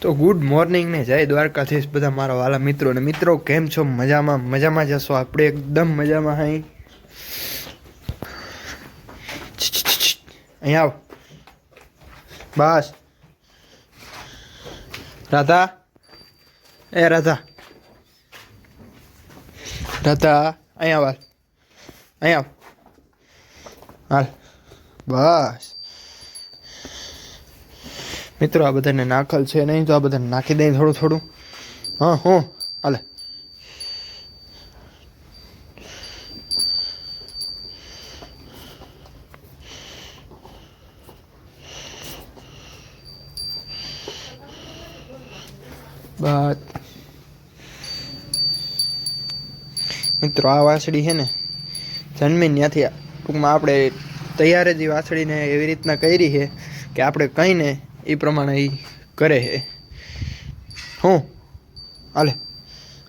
તો good morning ને જય દ્વારકાધીશ બધા મારા વાલા મિત્રો ને મિત્રો, કેમ છો? મજામાં મજામાં જશો આપણે? એકદમ મજામાં હાઈ. અહીંયા આવ. બસ. રાધા. એ રાધા. રાધા અહીંયા આવ અહીંયા આવ. હાલ. બસ. મિત્રો, આ બધાને નાખલ છે નહીં, તો આ બધાને નાખી દઈએ થોડું થોડું. હા, હું, હાલે. બસ મિત્રો, આ વાસળી છે ને, જન્મી ત્યાંથી ટૂંકમાં આપણે તૈયાર જ વાસળીને એવી રીતના કરી છે કે આપણે કહીને એ પ્રમાણે એ કરે છે. હું? હાલે.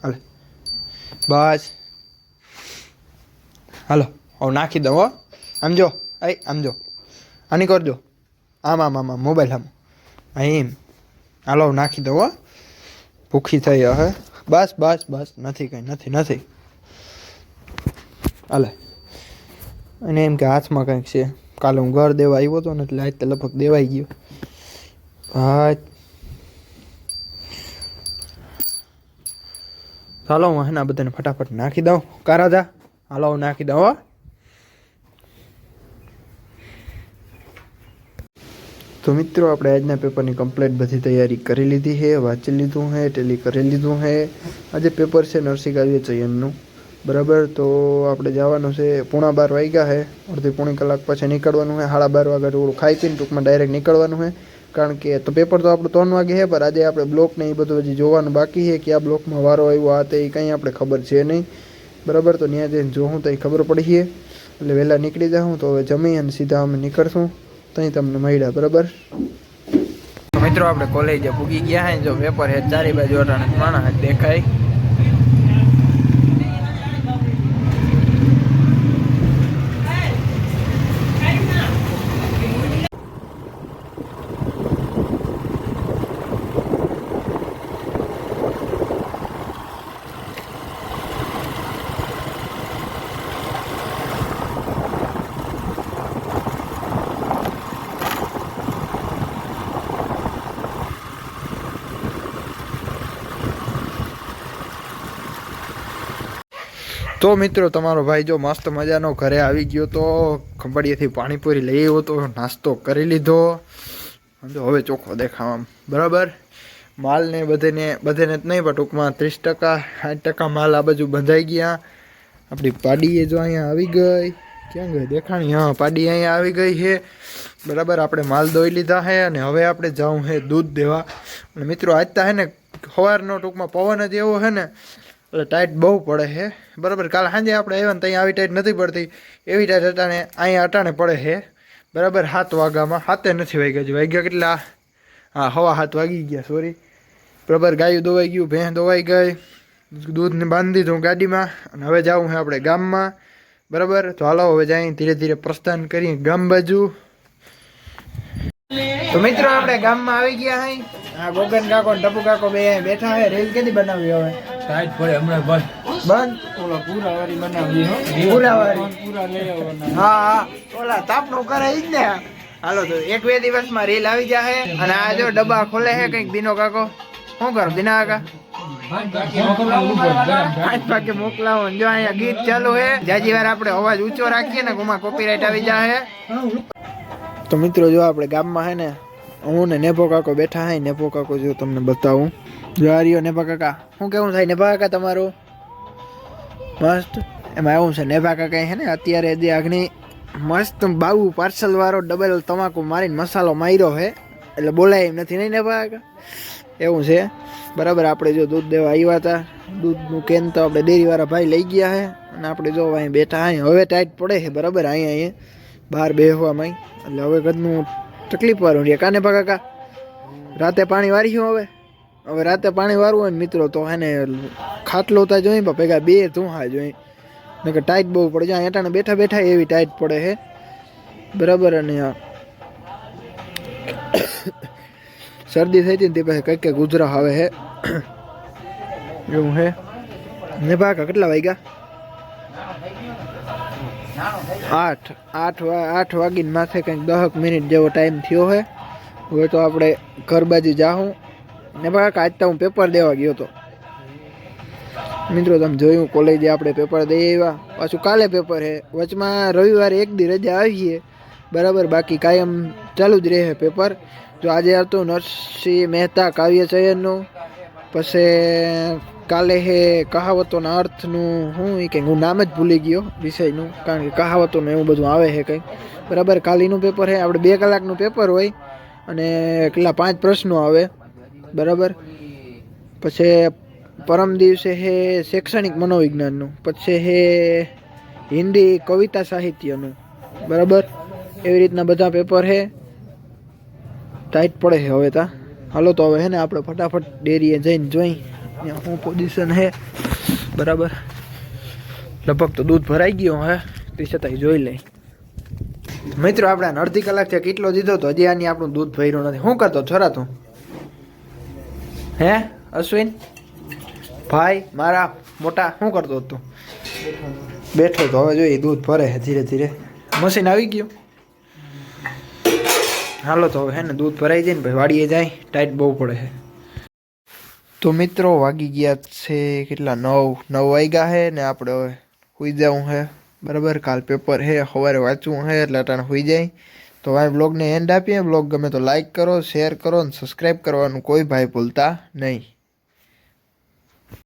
હાલે. બસ. હાલો. હવે નાખી દઉં હો. આમ જો. અહીં આમ જો. આની કરજો. આમ આમ આમ આમ, મોબાઈલ આમ. અહીં હાલો નાખી દઉં હો. ભૂખી થઈ હવે. બસ બસ બસ. નથી કંઈ, નથી નથી. હાલે. અને એમ કે હાથમાં કંઈક છે. કાલે હું ઘર દેવા આવ્યો હતો ને એટલે આજ લગભગ દેવાઈ ગયો. હા ચાલો હું એના બધાને ફટાફટ નાખી દઉં. કારાજા હાલો, હું નાખી દઉં તો મિત્રો, આપણે આજના પેપરની કમ્પ્લીટ બધી તૈયારી કરી લીધી છે, વાંચી લીધું છે, ટેલી કરી લીધું છે. આજે પેપર છે નરસિંહ કાવ્ય ચયનનું. બરાબર? તો આપણે જવાનું છે, પૂણા બાર વાગ્યા છે. અડધી પોણી કલાક પછી નીકળવાનું છે. સાડા બાર વાગ્યા થોડું ખાઈ પીને ટૂંકમાં ડાયરેક્ટ નીકળવાનું છે. કારણ કે તો પેપર તો આપણું ત્રણ વાગે છે, પણ આજે આપણે બ્લોકને એ બધું હજી જોવાનું બાકી છે કે આ બ્લોકમાં વારો આવ્યો, આ તે એ કંઈ આપણે ખબર છે નહીં. બરાબર? તો ત્યાં જઈને જોઉં તો એ ખબર પડી છે. એટલે વહેલા નીકળી જાઉં તો હવે જમી અને સીધા અમે નીકળશું. ત્યાં તમને મળ્યા, બરાબર? મિત્રો, આપણે કોલેજે પૂગી ગયા હે જો પેપર હે ચારે બાજુ અટાણે માણસ દેખાય. તો મિત્રો, તમારો ભાઈ જો મસ્ત મજાનો ઘરે આવી ગયો તો ખંભાળિયાથી પાણીપુરી લઈ આવ્યો તો નાસ્તો કરી લીધો. હવે ચોખ્ખો દેખાવા બરાબર? માલને બધેને બધેને જ નહીં, પણ ટૂંકમાં ત્રીસ ટકા, સાઠ ટકા માલ આ બાજુ બંધાઈ ગયા. આપણી પાડીએ જો અહીંયા આવી ગઈ. ક્યાં ગઈ? દેખાણી? હા, પાડી અહીંયા આવી ગઈ છે. બરાબર, આપણે માલ દોઈ લીધા છે અને હવે આપણે જાઉં છે દૂધ દેવા. અને મિત્રો, આજ તા ને, સવારનો ટૂંકમાં પવન જ એવો છે ને એટલે ટાઈટ બહુ પડે છે. બરાબર, કાલ સાંજે આપણે આવ્યા ને ત્યાં આવી ટાઈટ નથી પડતી. એવી ટાઈટ અટાણે, અહીંયા અટાણે પડે છે. બરાબર, સાત વાગ્યામાં. હાથે નથી વાગ્યા જ વાગ્યા કેટલા? હા, હવા હાથ વાગી ગયા સોરી બરાબર, ગાયું દોવાઈ ગયું, ભેંસ દોવાઈ ગઈ. દૂધને બાંધી દીધું ગાડીમાં. અને હવે જવું છે આપણે ગામમાં. બરાબર, તો હાલો, હવે જાય ધીરે ધીરે પ્રસ્થાન કરીએ ગામ બાજુ. તો મિત્રો, આપણે ગામમાં આવી ગયા હઈ. આ ગોગન કાકો ટપુ કાકો બે બેઠા હે. રેલ કેદી બનાવી હવે? ટાઈટ પડે હમણાં બંધ બંધ? ઓલા પૂરા વાળી બનાવી હો. પૂરાવાળી. પૂરા લઈ આવવાના. હા હા. ઓલા તાપનું કરે ઈ જ ને. હાલો તો એક બે દિવસમાં રીલ આવી જાહે અને આ જો ડબ્બા ખોલે છે કંઈક દિનો કાકો. શું કરો દિના કાકા? પાંચ વાગે મોકલાવો જો અહીંયા ગીત ચાલુ હે. જાજી વાર આપણે અવાજ ઊંચો રાખીએ ને કોમાં કોપીરાઇટ આવી જાહે. તો મિત્રો જો આપણે ગામમાં હે ને હું ને નેપો કાકો બેઠા હે નેભો કાકો જો તમને બતાવું. જો નેભા કાકા. શું કેવું થાય નેભા કાકા તમારું? મસ્ત. એમાં એવું છે નેભા કાકા છે ને, અત્યારે જે આગની મસ્ત બાવું પાર્સલ વાળો ડબલ તમાકુ મારીને મસાલો માર્યો છે એટલે બોલાય એમ નથી, નહીં નેભા કાકા? એવું છે. બરાબર, આપણે જો દૂધ દેવા આવ્યા હતા. દૂધનું કેન તો આપણે ડેરીવાળા ભાઈ લઈ ગયા હે. અને આપણે જો અહીં બેઠા અહીં હવે ટાઈટ પડે છે, બરાબર, અહીંયા અહીંયા. બહાર બેહવામાં એટલે હવે કદનું તકલીફ વાળું છે. કાને પા કાકા? રાતે પાણી વાર્યું હવે? હવે રાતે પાણી વારવું હોય ને મિત્રો તો એને ખાટલો તા જોઈ પણ ભેગા બે ધૂહા જોઈ. નકર ટાઈટ બહુ પડે જ્યાં એટાણે બેઠા બેઠા એવી ટાઈટ પડે છે. બરાબર અને આ શરદી થઈ હતી ને તે પછી કંઈક કંઈક ઉધરા આવે હે એવું હે ને ભાગા કેટલા વાગ્યા? આઠ આઠ આઠ વાગીને માથે કંઈક દહક મિનિટ જેવો ટાઈમ થયો હે. હવે તો આપણે ઘર બાજુ જાઉં ને બાળક આજ તો હું પેપર દેવા ગયો હતો મિત્રો, તમે જોયું કોલેજે આપણે પેપર દઈ આવ્યા. પાછું કાલે પેપર છે વચમાં રવિવારે એક દી રજા આવીએ. બરાબર, બાકી કાયમ ચાલુ જ રહે પેપર જો આજે હતું નરસિંહ મહેતા કાવ્ય ચયનનું પછી કાલે હે કહાવતોના અર્થનું હું એ કંઈક, હું નામ જ ભૂલી ગયો વિષયનું, કારણ કે કહાવતોનું એવું બધું આવે છે કંઈ બરાબર, કાલીનું પેપર છે આપણે બે કલાકનું પેપર હોય અને કેટલા, પાંચ પ્રશ્નો આવે. બરાબર? પછી પરમ દિવસે હે શૈક્ષણિક મનોવિજ્ઞાનનું, પછી હે હિન્દી કવિતા સાહિત્યનું. બરાબર? એવી રીતના બધા પેપર છે ટાઈટ પડે છે હવે તા. હાલો તો હવે હે ને આપણે ફટાફટ ડેરીએ જઈને જોઈ. ત્યાં શું પોઝિશન હે. બરાબર. લગભગ તો દૂધ ભરાઈ ગયો હે તે છતાંય જોઈ લઈ. મિત્રો, આપણે અડધી કલાક થયા કેટલો દીધો તો હજી આની આપણું દૂધ ભર્યું નથી. શું કરતો? છોરા તું. હે, અશ્વિન? ભાઈ, મારા મોટા શું કરતો હતો? બેઠો તો હવે જોઈએ, દૂધ ભરે છે ધીરે ધીરે. મશીન આવી ગયું. હાલો તો હવે હે ને, દૂધ ભરાઈ જાય ને ભાઈ વાડીએ જાય. ટાઈટ બહુ પડે છે તો મિત્રો, વાગી ગયા છે કેટલા? નવ નવ વાગ્યા હે ને આપણે હવે સુઈ જવું હે. બરાબર, કાલ પેપર હે, સવારે વાંચવું હે એટલે અટાણે સુઈ જાય. તો ભાઈ બ્લોગને એન્ડ આપીએ. બ્લોગ ગમે તો લાઇક કરો શેર કરો અને સબસ્ક્રાઈબ કરવાનું કોઈ ભાઈ ભૂલતા નહીં.